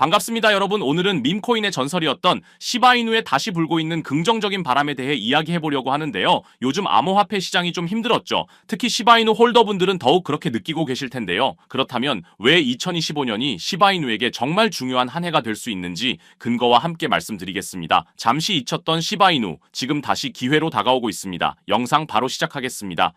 반갑습니다, 여러분. 오늘은 밈코인의 전설이었던 시바이누에 다시 불고 있는 긍정적인 바람에 대해 이야기해보려고 하는데요. 요즘 암호화폐 시장이 좀 힘들었죠. 특히 시바이누 홀더분들은 더욱 그렇게 느끼고 계실 텐데요. 그렇다면 왜 2025년이 시바이누에게 정말 중요한 한 해가 될 수 있는지 근거와 함께 말씀드리겠습니다. 잠시 잊혔던 시바이누, 지금 다시 기회로 다가오고 있습니다. 영상 바로 시작하겠습니다.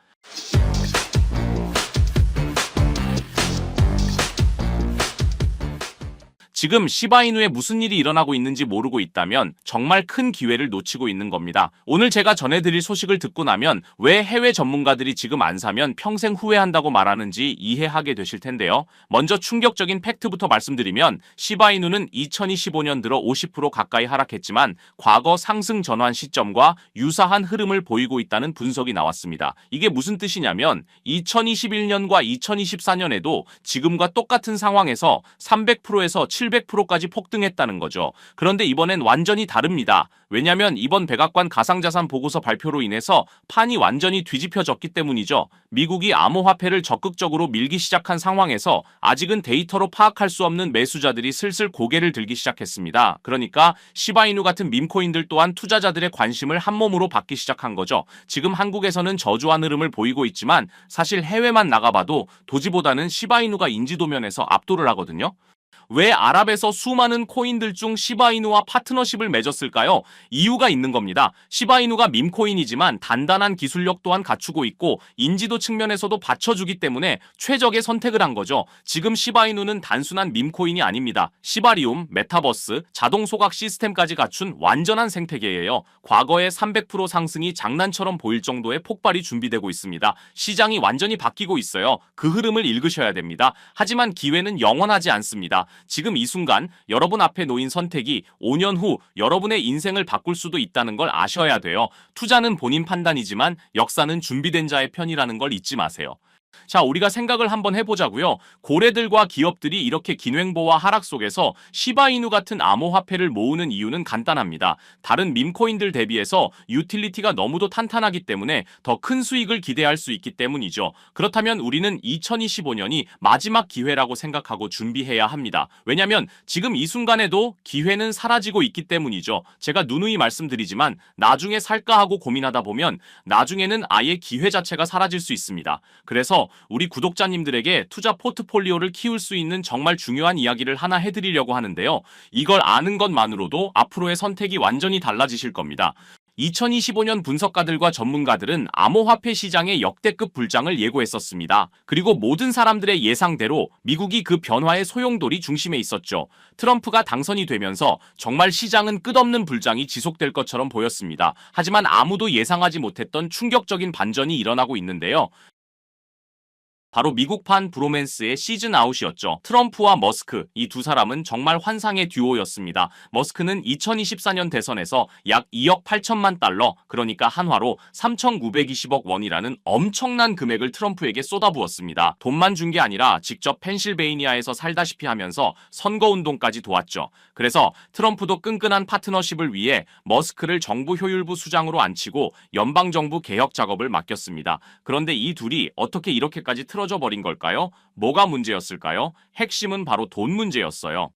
지금 시바이누에 무슨 일이 일어나고 있는지 모르고 있다면 정말 큰 기회를 놓치고 있는 겁니다. 오늘 제가 전해드릴 소식을 듣고 나면 왜 해외 전문가들이 지금 안 사면 평생 후회한다고 말하는지 이해하게 되실 텐데요. 먼저 충격적인 팩트부터 말씀드리면 시바이누는 2025년 들어 50% 가까이 하락했지만 과거 상승 전환 시점과 유사한 흐름을 보이고 있다는 분석이 나왔습니다. 이게 무슨 뜻이냐면 2021년과 2024년에도 지금과 똑같은 상황에서 300%에서 700% 까지 폭등했다는 거죠. 그런데 이번엔 완전히 다릅니다. 왜냐면 이번 백악관 가상자산 보고서 발표로 인해서 판이 완전히 뒤집혀졌기 때문이죠. 미국이 암호화폐를 적극적으로 밀기 시작한 상황에서 아직은 데이터로 파악할 수 없는 매수자들이 슬슬 고개를 들기 시작했습니다. 그러니까 시바이누 같은 밈코인들 또한 투자자들의 관심을 한몸으로 받기 시작한 거죠. 지금 한국에서는 저조한 흐름을 보이고 있지만 사실 해외만 나가봐도 도지보다는 시바이누가 인지도면에서 압도를 하거든요. 왜 아랍에서 수많은 코인들 중 시바이누와 파트너십을 맺었을까요? 이유가 있는 겁니다. 시바이누가 밈코인이지만 단단한 기술력 또한 갖추고 있고 인지도 측면에서도 받쳐주기 때문에 최적의 선택을 한 거죠. 지금 시바이누는 단순한 밈코인이 아닙니다. 시바리움, 메타버스, 자동 소각 시스템까지 갖춘 완전한 생태계예요. 과거의 300% 상승이 장난처럼 보일 정도의 폭발이 준비되고 있습니다. 시장이 완전히 바뀌고 있어요. 그 흐름을 읽으셔야 됩니다. 하지만 기회는 영원하지 않습니다. 지금 이 순간 여러분 앞에 놓인 선택이 5년 후 여러분의 인생을 바꿀 수도 있다는 걸 아셔야 돼요. 투자는 본인 판단이지만 역사는 준비된 자의 편이라는 걸 잊지 마세요. 자, 우리가 생각을 한번 해보자고요. 고래들과 기업들이 이렇게 긴횡보와 하락 속에서 시바이누 같은 암호화폐를 모으는 이유는 간단합니다. 다른 밈코인들 대비해서 유틸리티가 너무도 탄탄하기 때문에 더 큰 수익을 기대할 수 있기 때문이죠. 그렇다면 우리는 2025년이 마지막 기회라고 생각하고 준비해야 합니다. 왜냐면 지금 이 순간에도 기회는 사라지고 있기 때문이죠. 제가 누누이 말씀드리지만 나중에 살까 하고 고민하다 보면 나중에는 아예 기회 자체가 사라질 수 있습니다. 그래서 우리 구독자님들에게 투자 포트폴리오를 키울 수 있는 정말 중요한 이야기를 하나 해드리려고 하는데요. 이걸 아는 것만으로도 앞으로의 선택이 완전히 달라지실 겁니다. 2025년 분석가들과 전문가들은 암호화폐 시장의 역대급 불장을 예고했었습니다. 그리고 모든 사람들의 예상대로 미국이 그 변화의 소용돌이 중심에 있었죠. 트럼프가 당선이 되면서 정말 시장은 끝없는 불장이 지속될 것처럼 보였습니다. 하지만 아무도 예상하지 못했던 충격적인 반전이 일어나고 있는데요. 바로 미국판 브로맨스의 시즌 아웃이었죠. 트럼프와 머스크 이 두 사람은 정말 환상의 듀오였습니다. 머스크는 2024년 대선에서 약 2억 8천만 달러, 그러니까 한화로 3,920억 원이라는 엄청난 금액을 트럼프에게 쏟아부었습니다. 돈만 준 게 아니라 직접 펜실베이니아에서 살다시피 하면서 선거운동까지 도왔죠. 그래서 트럼프도 끈끈한 파트너십을 위해 머스크를 정부 효율부 수장으로 앉히고 연방정부 개혁 작업을 맡겼습니다. 그런데 이 둘이 어떻게 이렇게까지 틀어 져 버린 걸까요? 뭐가 문제였을까요? 핵심은 바로 돈 문제였어요.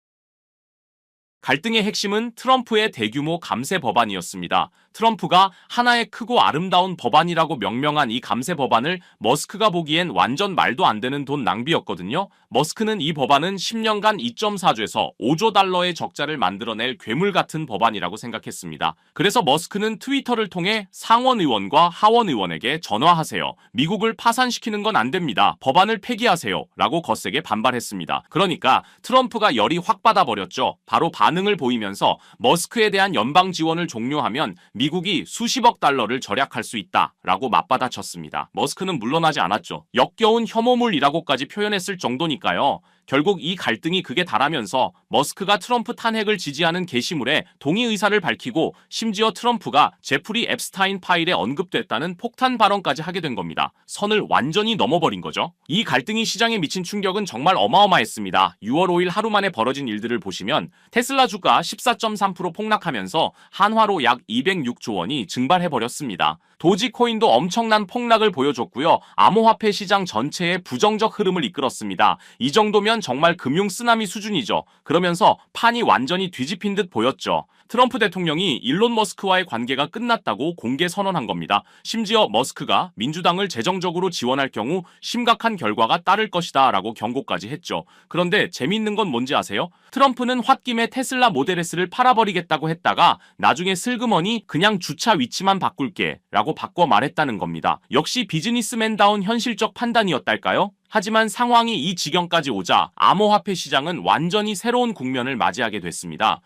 갈등의 핵심은 트럼프의 대규모 감세 법안이었습니다. 트럼프가 하나의 크고 아름다운 법안이라고 명명한 이 감세 법안을 머스크가 보기엔 완전 말도 안 되는 돈 낭비였거든요. 머스크는 이 법안은 10년간 2.4조에서 5조 달러의 적자를 만들어낼 괴물 같은 법안이라고 생각했습니다. 그래서 머스크는 트위터를 통해 상원 의원과 하원 의원에게 전화하세요. 미국을 파산시키는 건 안 됩니다. 법안을 폐기하세요. 라고 거세게 반발했습니다. 그러니까 트럼프가 열이 확 받아버렸죠. 바로 반 응을 보이면서 머스크에 대한 연방 지원을 종료하면 미국이 수십억 달러를 절약할 수 있다라고 맞받아쳤습니다. 머스크는 물러나지 않았죠. 역겨운 혐오물이라고까지 표현했을 정도니까요. 결국 이 갈등이 극에 달하면서 머스크가 트럼프 탄핵을 지지하는 게시물에 동의 의사를 밝히고 심지어 트럼프가 제프리 앱스타인 파일에 언급됐다는 폭탄 발언까지 하게 된 겁니다. 선을 완전히 넘어버린 거죠. 이 갈등이 시장에 미친 충격은 정말 어마어마했습니다. 6월 5일 하루 만에 벌어진 일들을 보시면 테슬라 주가 14.3% 폭락하면서 한화로 약 206조 원이 증발해버렸습니다. 도지코인도 엄청난 폭락을 보여줬고요. 암호화폐 시장 전체에 부정적 흐름을 이끌었습니다. 이 정도면 따지면 정말 금융 쓰나미 수준이죠. 그러면서 판이 완전히 뒤집힌 듯 보였죠. 트럼프 대통령이 일론 머스크와의 관계가 끝났다고 공개 선언한 겁니다. 심지어 머스크가 민주당을 재정적으로 지원할 경우 심각한 결과가 따를 것이다 라고 경고까지 했죠. 그런데 재미있는 건 뭔지 아세요? 트럼프는 홧김에 테슬라 모델 S를 팔아버리겠다고 했다가 나중에 슬그머니 그냥 주차 위치만 바꿀게 라고 바꿔 말했다는 겁니다. 역시 비즈니스맨다운 현실적 판단이었달까요? 하지만 상황이 이 지경까지 오자 암호화폐 시장은 완전히 새로운 국면을 맞이하게 됐습니다.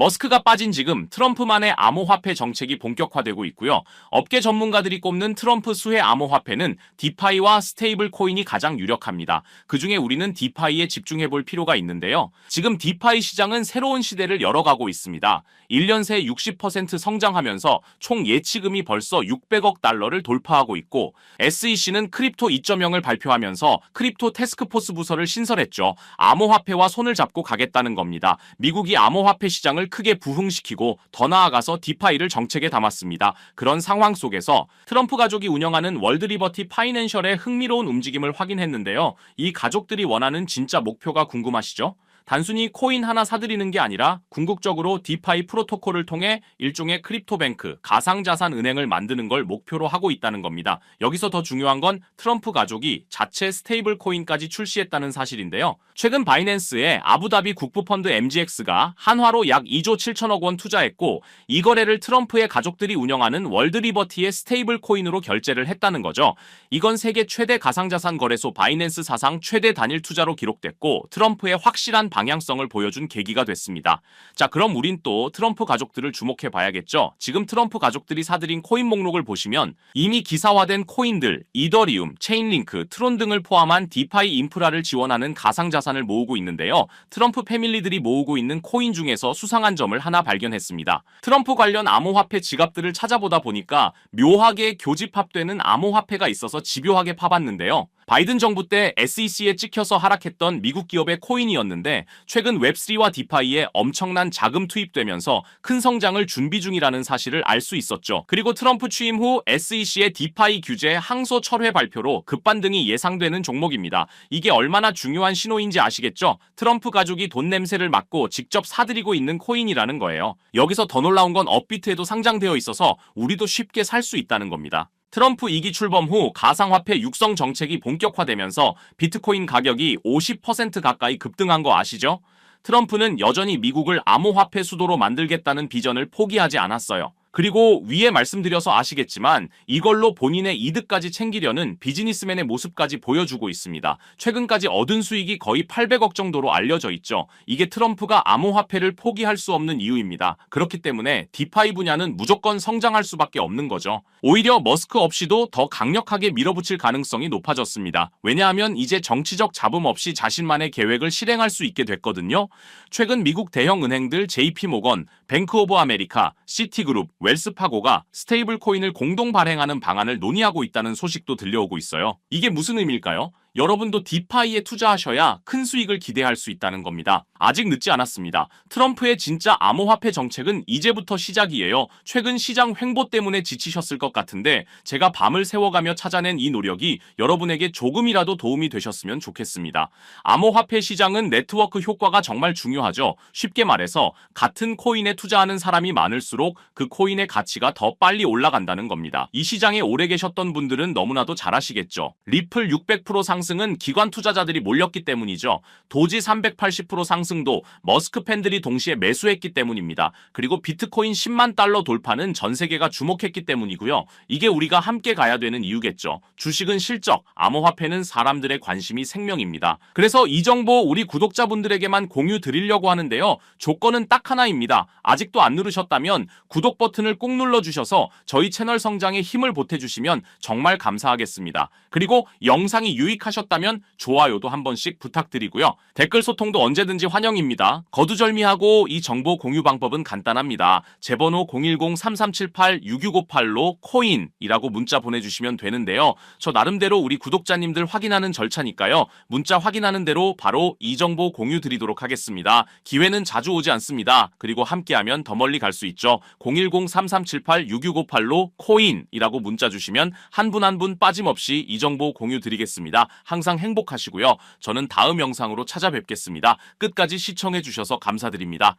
머스크가 빠진 지금 트럼프만의 암호화폐 정책이 본격화되고 있고요. 업계 전문가들이 꼽는 트럼프 수혜 암호화폐는 디파이와 스테이블 코인이 가장 유력합니다. 그중에 우리는 디파이에 집중해 볼 필요가 있는데요. 지금 디파이 시장은 새로운 시대를 열어가고 있습니다. 1년 새 60% 성장하면서 총 예치금이 벌써 600억 달러를 돌파하고 있고 SEC는 크립토 2.0을 발표하면서 크립토 테스크포스 부서를 신설했죠. 암호화폐와 손을 잡고 가겠다는 겁니다. 미국이 암호화폐 시장을 크게 부흥시키고 더 나아가서 디파이를 정책에 담았습니다. 그런 상황 속에서 트럼프 가족이 운영하는 월드리버티 파이낸셜의 흥미로운 움직임을 확인했는데요. 이 가족들이 원하는 진짜 목표가 궁금하시죠? 단순히 코인 하나 사들이는 게 아니라 궁극적으로 디파이 프로토콜을 통해 일종의 크립토뱅크, 가상자산 은행을 만드는 걸 목표로 하고 있다는 겁니다. 여기서 더 중요한 건 트럼프 가족이 자체 스테이블 코인까지 출시했다는 사실인데요. 최근 바이낸스에 아부다비 국부펀드 MGX가 한화로 약 2조 7천억 원 투자했고 이 거래를 트럼프의 가족들이 운영하는 월드리버티의 스테이블 코인으로 결제를 했다는 거죠. 이건 세계 최대 가상자산 거래소 바이낸스 사상 최대 단일 투자로 기록됐고 트럼프의 확실한 방향성을 보여준 계기가 됐습니다. 자, 그럼 우린 또 트럼프 가족들을 주목해 봐야겠죠. 지금 트럼프 가족들이 사들인 코인 목록을 보시면 이미 기사화된 코인들, 이더리움, 체인링크, 트론 등을 포함한 디파이 인프라를 지원하는 가상자산을 모으고 있는데요. 트럼프 패밀리들이 모으고 있는 코인 중에서 수상한 점을 하나 발견했습니다. 트럼프 관련 암호화폐 지갑들을 찾아보다 보니까 묘하게 교집합되는 암호화폐가 있어서 집요하게 파봤는데요. 바이든 정부 때 SEC에 찍혀서 하락했던 미국 기업의 코인이었는데 최근 웹3와 디파이에 엄청난 자금 투입되면서 큰 성장을 준비 중이라는 사실을 알 수 있었죠. 그리고 트럼프 취임 후 SEC의 디파이 규제 항소 철회 발표로 급반등이 예상되는 종목입니다. 이게 얼마나 중요한 신호인지 아시겠죠? 트럼프 가족이 돈 냄새를 맡고 직접 사들이고 있는 코인이라는 거예요. 여기서 더 놀라운 건 업비트에도 상장되어 있어서 우리도 쉽게 살 수 있다는 겁니다. 트럼프 2기 출범 후 가상화폐 육성 정책이 본격화되면서 비트코인 가격이 50% 가까이 급등한 거 아시죠? 트럼프는 여전히 미국을 암호화폐 수도로 만들겠다는 비전을 포기하지 않았어요. 그리고 위에 말씀드려서 아시겠지만 이걸로 본인의 이득까지 챙기려는 비즈니스맨의 모습까지 보여주고 있습니다. 최근까지 얻은 수익이 거의 800억 정도로 알려져 있죠. 이게 트럼프가 암호화폐를 포기할 수 없는 이유입니다. 그렇기 때문에 디파이 분야는 무조건 성장할 수밖에 없는 거죠. 오히려 머스크 없이도 더 강력하게 밀어붙일 가능성이 높아졌습니다. 왜냐하면 이제 정치적 잡음 없이 자신만의 계획을 실행할 수 있게 됐거든요. 최근 미국 대형 은행들 JP모건, 뱅크 오브 아메리카, 시티그룹, 웰스파고가 스테이블 코인을 공동 발행하는 방안을 논의하고 있다는 소식도 들려오고 있어요. 이게 무슨 의미일까요? 여러분도 디파이에 투자하셔야 큰 수익을 기대할 수 있다는 겁니다. 아직 늦지 않았습니다. 트럼프의 진짜 암호화폐 정책은 이제부터 시작이에요. 최근 시장 횡보 때문에 지치셨을 것 같은데 제가 밤을 새워가며 찾아낸 이 노력이 여러분에게 조금이라도 도움이 되셨으면 좋겠습니다. 암호화폐 시장은 네트워크 효과가 정말 중요하죠. 쉽게 말해서 같은 코인에 투자하는 사람이 많을수록 그 코인의 가치가 더 빨리 올라간다는 겁니다. 이 시장에 오래 계셨던 분들은 너무나도 잘 아시겠죠. 리플 600%상 승은 기관 투자자들이 몰렸기 때문이죠. 도지 380% 상승도 머스크 팬들이 동시에 매수했기 때문입니다. 그리고 비트코인 10만 달러 돌파는 전 세계가 주목했기 때문이고요. 이게 우리가 함께 가야 되는 이유겠죠. 주식은 실적, 암호화폐는 사람들의 관심이 생명입니다. 그래서 이 정보 우리 구독자분들에게만 공유 드리려고 하는데요. 조건은 딱 하나입니다. 아직도 안 누르셨다면 구독 버튼을 꼭 눌러주셔서 저희 채널 성장에 힘을 보태주시면 정말 감사하겠습니다. 그리고 영상이 유익 하셨다면 좋아요도 한 번씩 부탁드리고요. 댓글 소통도 언제든지 환영입니다. 거두절미하고 이 정보 공유 방법은 간단합니다. 제 번호 010-3378-6658로 코인이라고 문자 보내주시면 되는데요. 저 나름대로 우리 구독자님들 확인하는 절차니까요. 문자 확인하는 대로 바로 이 정보 공유 드리도록 하겠습니다. 기회는 자주 오지 않습니다. 그리고 함께하면 더 멀리 갈 수 있죠. 010-3378-6658로 코인이라고 문자 주시면 한 분 한 분 빠짐없이 이 정보 공유 드리겠습니다. 항상 행복하시고요. 저는 다음 영상으로 찾아뵙겠습니다. 끝까지 시청해 주셔서 감사드립니다.